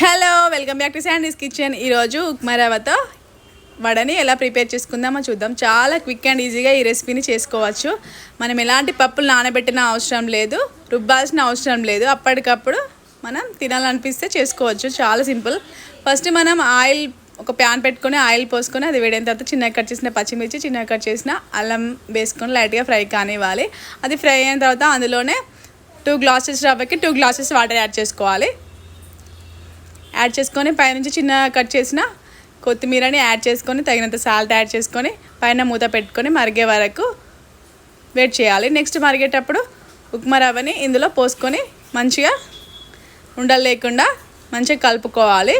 Hello welcome back to Sandy's kitchen ఈరోజు ఉప్మా రవ్వతో వడని ఎలా ప్రిపేర్ చేసుకుందామో చూద్దాం. చాలా క్విక్ అండ్ ఈజీగా ఈ రెసిపీని చేసుకోవచ్చు. మనం ఎలాంటి పప్పులు నానబెట్టిన అవసరం లేదు రుబ్బాల్సిన అవసరం లేదు. అప్పటికప్పుడు మనం తినాలనిపిస్తే చేసుకోవచ్చు. చాలా సింపుల్. ఫస్ట్ మనం ఆయిల్ ఒక ప్యాన్ పెట్టుకొని ఆయిల్ పోసుకొని అది వేడిన తర్వాత చిన్నగా కట్ చేసిన పచ్చిమిర్చి చిన్నగా కట్ చేసిన అల్లం వేసుకొని లైట్గా ఫ్రై కానివ్వాలి. అది ఫ్రై అయిన తర్వాత అందులోనే టూ గ్లాసెస్ రవ్వకి టూ గ్లాసెస్ వాటర్ యాడ్ చేసుకోవాలి. యాడ్ చేసుకొని పైనుంచి చిన్న కట్ చేసిన కొత్తిమీరని యాడ్ చేసుకొని తగినంత సాల్ట్ యాడ్ చేసుకొని పైన మూత పెట్టుకొని మరిగే వరకు వెయిట్ చేయాలి. నెక్స్ట్ మరిగేటప్పుడు ఉప్మా రవ్వని ఇందులో పోసుకొని మంచిగా ఉండలు లేకుండా మంచిగా కలుపుకోవాలి.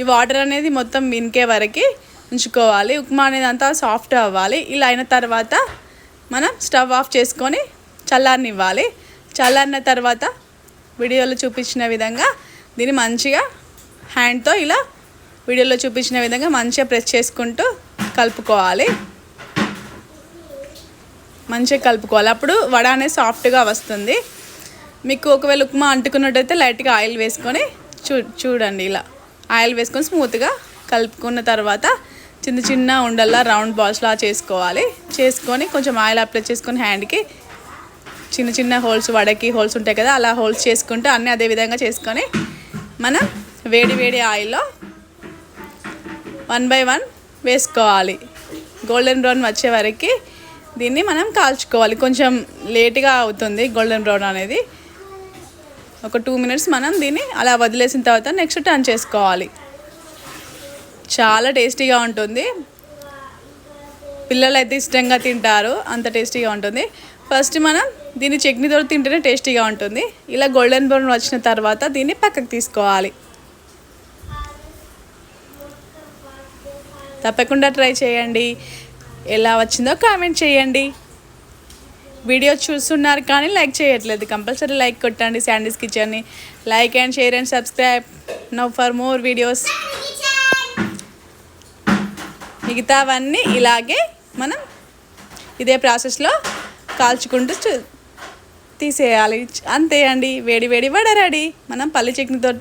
ఈ వాటర్ అనేది మొత్తం వినికే వరకు ఉంచుకోవాలి. ఉప్మా అనేది అంతా సాఫ్ట్ అవ్వాలి. ఇలా అయిన తర్వాత మనం స్టవ్ ఆఫ్ చేసుకొని చల్లారనివ్వాలి. చల్లారిన తర్వాత వీడియోలో చూపించిన విధంగా దీన్ని మంచిగా హ్యాండ్తో ఇలా వీడియోలో చూపించిన విధంగా మంచిగా ప్రెస్ చేసుకుంటూ కలుపుకోవాలి. మంచిగా కలుపుకోవాలి. అప్పుడు వడ అనేది సాఫ్ట్గా వస్తుంది. మీకు ఒకవేళ ఉప్మా అంటుకున్నట్టయితే లైట్గా ఆయిల్ వేసుకొని చూ చూడండి ఇలా. ఆయిల్ వేసుకొని స్మూత్గా కలుపుకున్న తర్వాత చిన్న చిన్న ఉండల్లా రౌండ్ బాల్స్లా చేసుకోవాలి. చేసుకొని కొంచెం ఆయిల్ అప్లై చేసుకొని హ్యాండ్కి చిన్న చిన్న హోల్స్ వడకి హోల్స్ ఉంటాయి కదా అలా హోల్స్ చేసుకుంటూ అన్నీ అదే విధంగా చేసుకొని మనం వేడి వేడి ఆయిల్లో వన్ బై వన్ వేసుకోవాలి. గోల్డెన్ బ్రౌన్ వచ్చే వరకు దీన్ని మనం కాల్చుకోవాలి. కొంచెం లేట్గా అవుతుంది గోల్డెన్ బ్రౌన్ అనేది. ఒక టూ మినిట్స్ మనం దీన్ని అలా వదిలేసిన తర్వాత నెక్స్ట్ టర్న్ చేసుకోవాలి. చాలా టేస్టీగా ఉంటుంది. పిల్లలు అయితే ఇష్టంగా తింటారు. అంత టేస్టీగా ఉంటుంది. ఫస్ట్ మనం దీన్ని చట్నీతో తింటేనే టేస్టీగా ఉంటుంది. ఇలా గోల్డెన్ బ్రౌన్ వచ్చిన తర్వాత దీన్ని పక్కకు తీసుకోవాలి. తప్పకుండా ట్రై చేయండి. ఎలా వచ్చిందో కామెంట్ చేయండి. వీడియో చూస్తున్నారు కానీ లైక్ చేయట్లేదు. కంపల్సరీ లైక్ కొట్టండి. Sandies కిచెన్ని like and share and subscribe. Now for more videos మిగతావన్నీ ఇలాగే మనం ఇదే ప్రాసెస్లో కాల్చుకుంటూ చూ- తీసేయాలి. అంతే అండి. వేడి వేడి వడ రెడీ. మనం పల్లి చట్నీతో